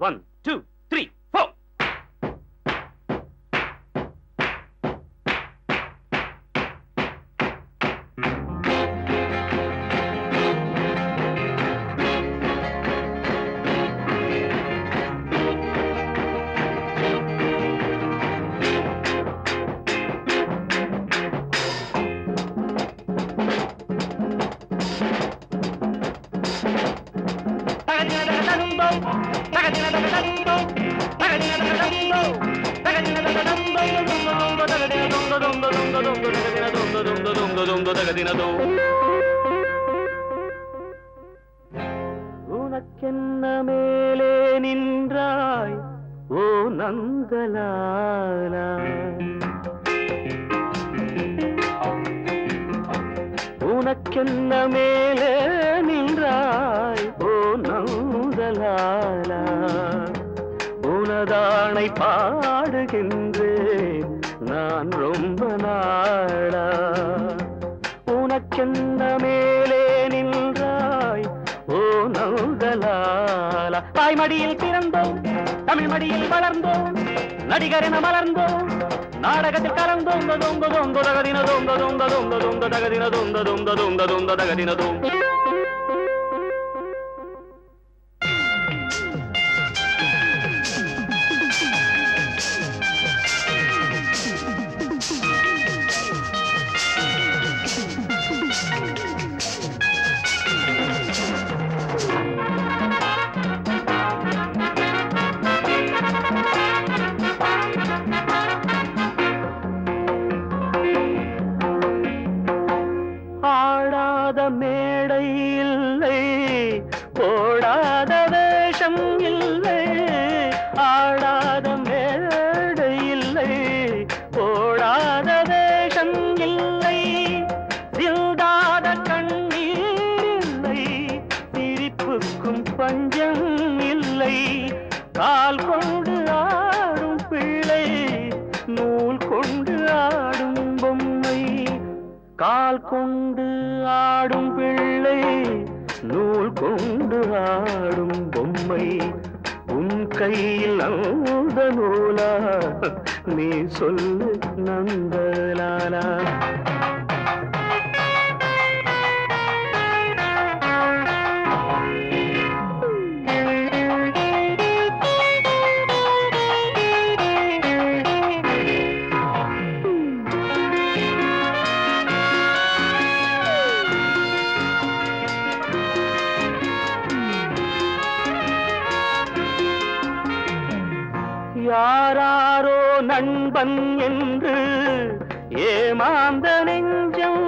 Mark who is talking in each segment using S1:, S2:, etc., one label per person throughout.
S1: One two three four உனக்கென்ன மேலே நின்றாய் ஓ நந்தலாலா? உனக்கென்ன மேலே நின்றாய்? ஓ நந்தலாலா உனதானை பாடுகின்றேன். நான் ரொம்ப நாளா. உனக்கென்ன மேலே நின்றாய்? ஓ நந்தலாலா தாய்மடியில் பிறந்தோம் தமிழ் மடியில் வளர்ந்தோம் நடிகர் என மலர்ந்தோம். நாடகத்தில் கலந்து தொங்க தொங்க தொங்க தகதின தொங்க தொங்க தொங்க தொங்க தகதின தொங்க தொங்க தொங்க தொங்க தகதின தொங்க. பஞ்சம் இல்லை. கால் கொண்டு ஆடும் பிள்ளை நூல் கொண்டு ஆடும் பொம்மை. கால் கொண்டு ஆடும் பிள்ளை நூல் கொண்டு ஆடும் பொம்மை. உன் கையில் அந்த நூலா நீ சொல்லு நந்தலாலா. யாராரோ நண்பன் என்று ஏமாந்த நெஞ்சம்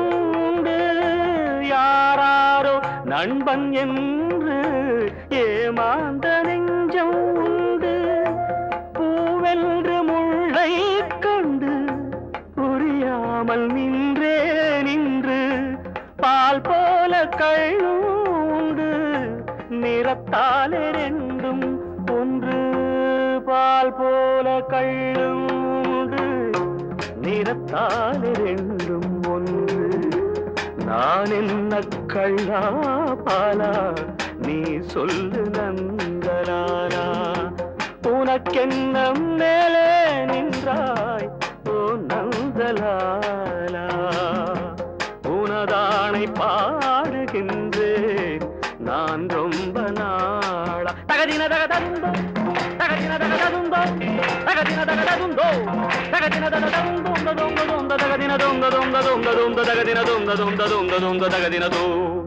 S1: யாராரோ நண்பன் என்று ஏமாந்த நெஞ்சம் உண்டு. பூவென்று முள்ளை கண்டு புரியாமல் நின்றே நின்று பால் போல கழுண்டு நிறத்தாலே ரெண்டும் பால் போல கள்ளுண்டு நிறத்தால் ரெண்டும் ஒன்று. நான் என்ன கள்ளா பாலா? நீ சொல்லு நந்தலாரா உனக்கென்ன மேலே நின்றாய் ஓ நந்தலாலா? உனதானை பாடுகின்றேன் நான் ரொம்ப நாளா. தகதின தகதந்தோ dana dana dundo, daga dina dana dundo, daga dina dana dundo, dundo dundo dundo, daga dina dundo dundo dundo dundo, daga dina dundo dundo dundo.